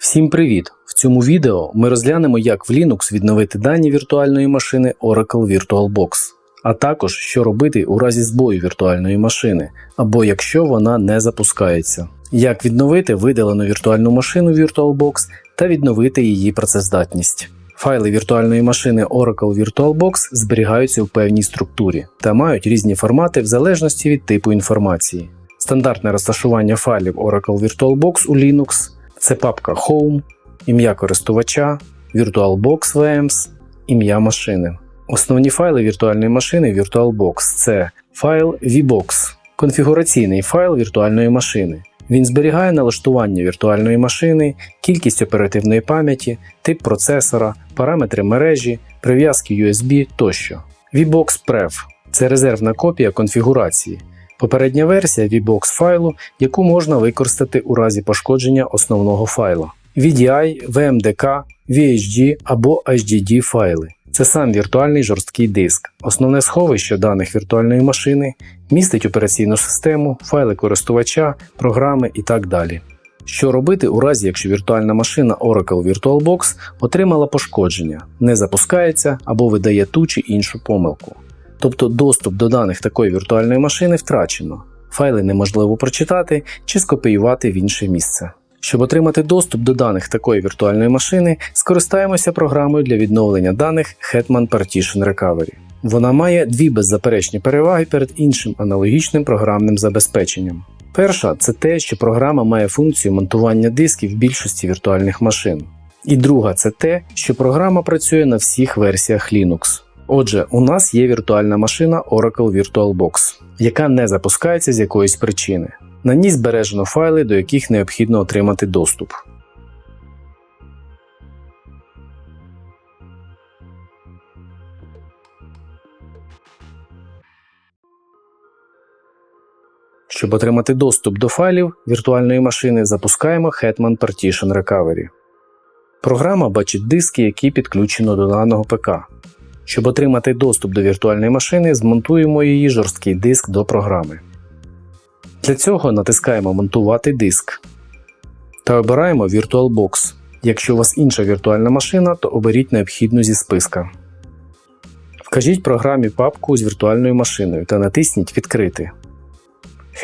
Всім привіт! В цьому відео ми розглянемо, як в Linux відновити дані віртуальної машини Oracle VirtualBox, а також що робити у разі збою віртуальної машини, або якщо вона не запускається, як відновити видалену віртуальну машину VirtualBox та відновити її працездатність. Файли віртуальної машини Oracle VirtualBox зберігаються в певній структурі та мають різні формати в залежності від типу інформації. Стандартне розташування файлів Oracle VirtualBox у Linux це папка Home, ім'я користувача, VirtualBox VMs, ім'я машини. Основні файли віртуальної машини VirtualBox це файл VBox, конфігураційний файл віртуальної машини. Він зберігає налаштування віртуальної машини, кількість оперативної пам'яті, тип процесора, параметри мережі, прив'язки USB тощо. VBox Prev це резервна копія конфігурації. Попередня версія VBox файлу, яку можна використати у разі пошкодження основного файла. VDI, VMDK, VHD або HDD файли. Це сам віртуальний жорсткий диск. Основне сховище даних віртуальної машини містить операційну систему, файли користувача, програми і так далі. Що робити у разі, якщо віртуальна машина Oracle VirtualBox отримала пошкодження, не запускається або видає ту чи іншу помилку. Тобто доступ до даних такої віртуальної машини втрачено, файли неможливо прочитати чи скопіювати в інше місце. Щоб отримати доступ до даних такої віртуальної машини, скористаємося програмою для відновлення даних Hetman Partition Recovery. Вона має дві беззаперечні переваги перед іншим аналогічним програмним забезпеченням. Перша це те, що програма має функцію монтування дисків в більшості віртуальних машин. І друга це те, що програма працює на всіх версіях Linux. Отже, у нас є віртуальна машина Oracle VirtualBox, яка не запускається з якоїсь причини. На ній збережено файли, до яких необхідно отримати доступ. Щоб отримати доступ до файлів віртуальної машини, запускаємо Hetman Partition Recovery. Програма бачить диски, які підключено до даного ПК. Щоб отримати доступ до віртуальної машини, змонтуємо її жорсткий диск до програми. Для цього натискаємо Монтувати диск та обираємо VirtualBox. Якщо у вас інша віртуальна машина, то оберіть необхідну зі списка. Вкажіть програмі папку з віртуальною машиною та натисніть Відкрити.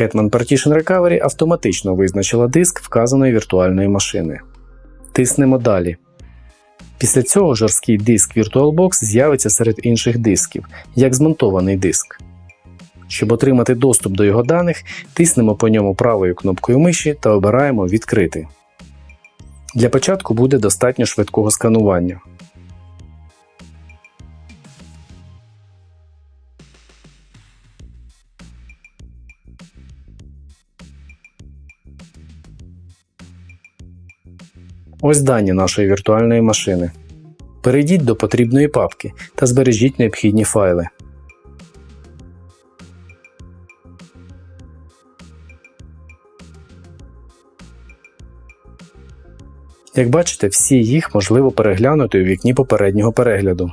Hetman Partition Recovery автоматично визначила диск вказаної віртуальної машини. Тиснемо Далі. Після цього жорсткий диск VirtualBox з'явиться серед інших дисків, як змонтований диск. Щоб отримати доступ до його даних, тиснемо по ньому правою кнопкою миші та обираємо Відкрити. Для початку буде достатньо швидкого сканування. Ось дані нашої віртуальної машини. Перейдіть до потрібної папки та збережіть необхідні файли. Як бачите, всі їх можливо переглянути у вікні попереднього перегляду.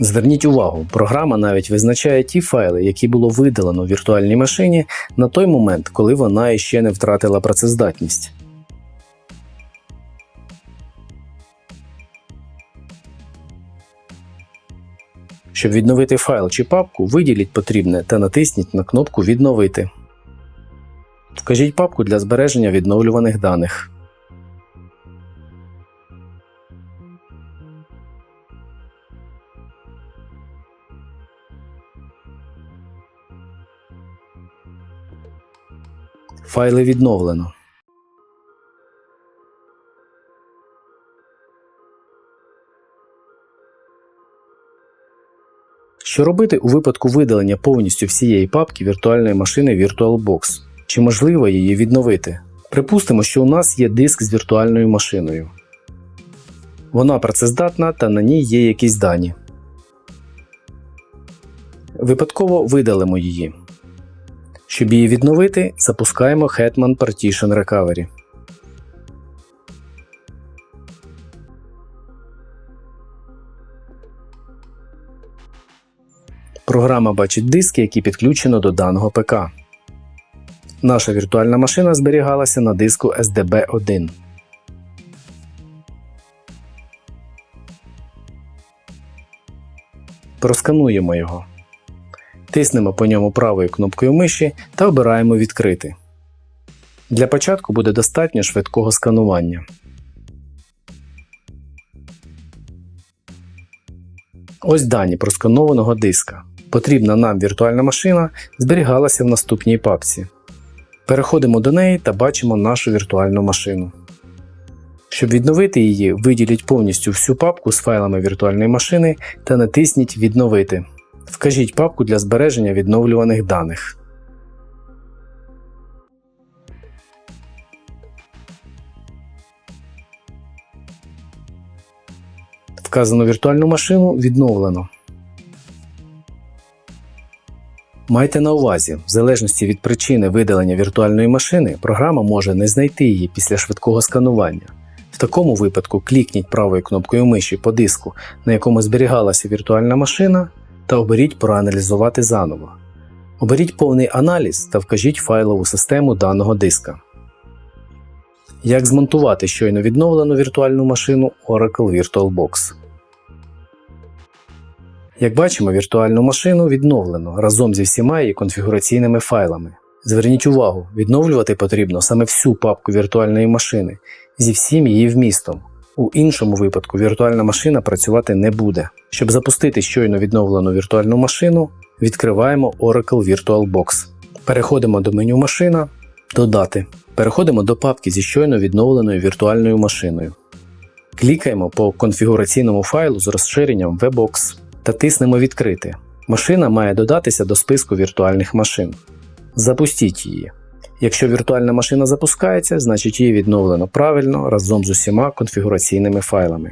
Зверніть увагу, програма навіть визначає ті файли, які було видалено в віртуальній машині на той момент, коли вона іще не втратила працездатність. Щоб відновити файл чи папку, виділіть потрібне та натисніть на кнопку Відновити. Вкажіть папку для збереження відновлюваних даних. Файли відновлено. Що робити у випадку видалення повністю всієї папки віртуальної машини VirtualBox? Чи можливо її відновити? Припустимо, що у нас є диск з віртуальною машиною. Вона працездатна та на ній є якісь дані. Випадково видалимо її. Щоб її відновити, запускаємо Hetman Partition Recovery. Програма бачить диски, які підключено до даного ПК. Наша віртуальна машина зберігалася на диску SDB1. Проскануємо його. Тиснемо по ньому правою кнопкою миші та обираємо Відкрити. Для початку буде достатньо швидкого сканування. Ось дані просканованого диска. Потрібна нам віртуальна машина зберігалася в наступній папці. Переходимо до неї та бачимо нашу віртуальну машину. Щоб відновити її, виділіть повністю всю папку з файлами віртуальної машини та натисніть Відновити. Вкажіть папку для збереження відновлюваних даних. Вказану віртуальну машину відновлено. Майте на увазі, в залежності від причини видалення віртуальної машини, програма може не знайти її після швидкого сканування. В такому випадку клікніть правою кнопкою миші по диску, на якому зберігалася віртуальна машина, та оберіть Проаналізувати заново. Оберіть повний аналіз та вкажіть файлову систему даного диска. Як змонтувати щойно відновлену віртуальну машину Oracle VirtualBox. Як бачимо, віртуальну машину відновлено разом зі всіма її конфігураційними файлами. Зверніть увагу, відновлювати потрібно саме всю папку віртуальної машини зі всім її вмістом. У іншому випадку віртуальна машина працювати не буде. Щоб запустити щойно відновлену віртуальну машину, відкриваємо Oracle VirtualBox. Переходимо до меню Машина, Додати. Переходимо до папки зі щойно відновленою віртуальною машиною. Клікаємо по конфігураційному файлу з розширенням VBox та тиснемо Відкрити. Машина має додатися до списку віртуальних машин. Запустіть її. Якщо віртуальна машина запускається, значить її відновлено правильно разом з усіма конфігураційними файлами.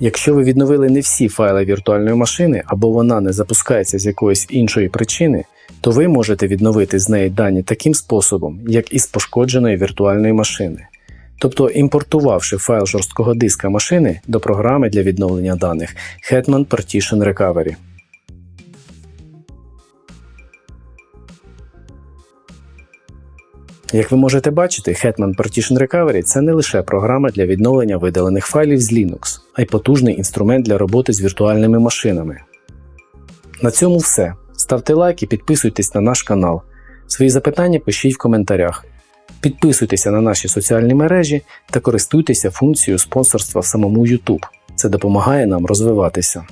Якщо ви відновили не всі файли віртуальної машини або вона не запускається з якоїсь іншої причини, то ви можете відновити з неї дані таким способом, як із пошкодженої віртуальної машини. Тобто імпортувавши файл жорсткого диска машини до програми для відновлення даних Hetman Partition Recovery. Як ви можете бачити, Hetman Partition Recovery це не лише програма для відновлення видалених файлів з Linux, а й потужний інструмент для роботи з віртуальними машинами. На цьому все. Ставте лайк і підписуйтесь на наш канал. Свої запитання пишіть в коментарях. Підписуйтеся на наші соціальні мережі та користуйтеся функцією спонсорства в самому YouTube. Це допомагає нам розвиватися.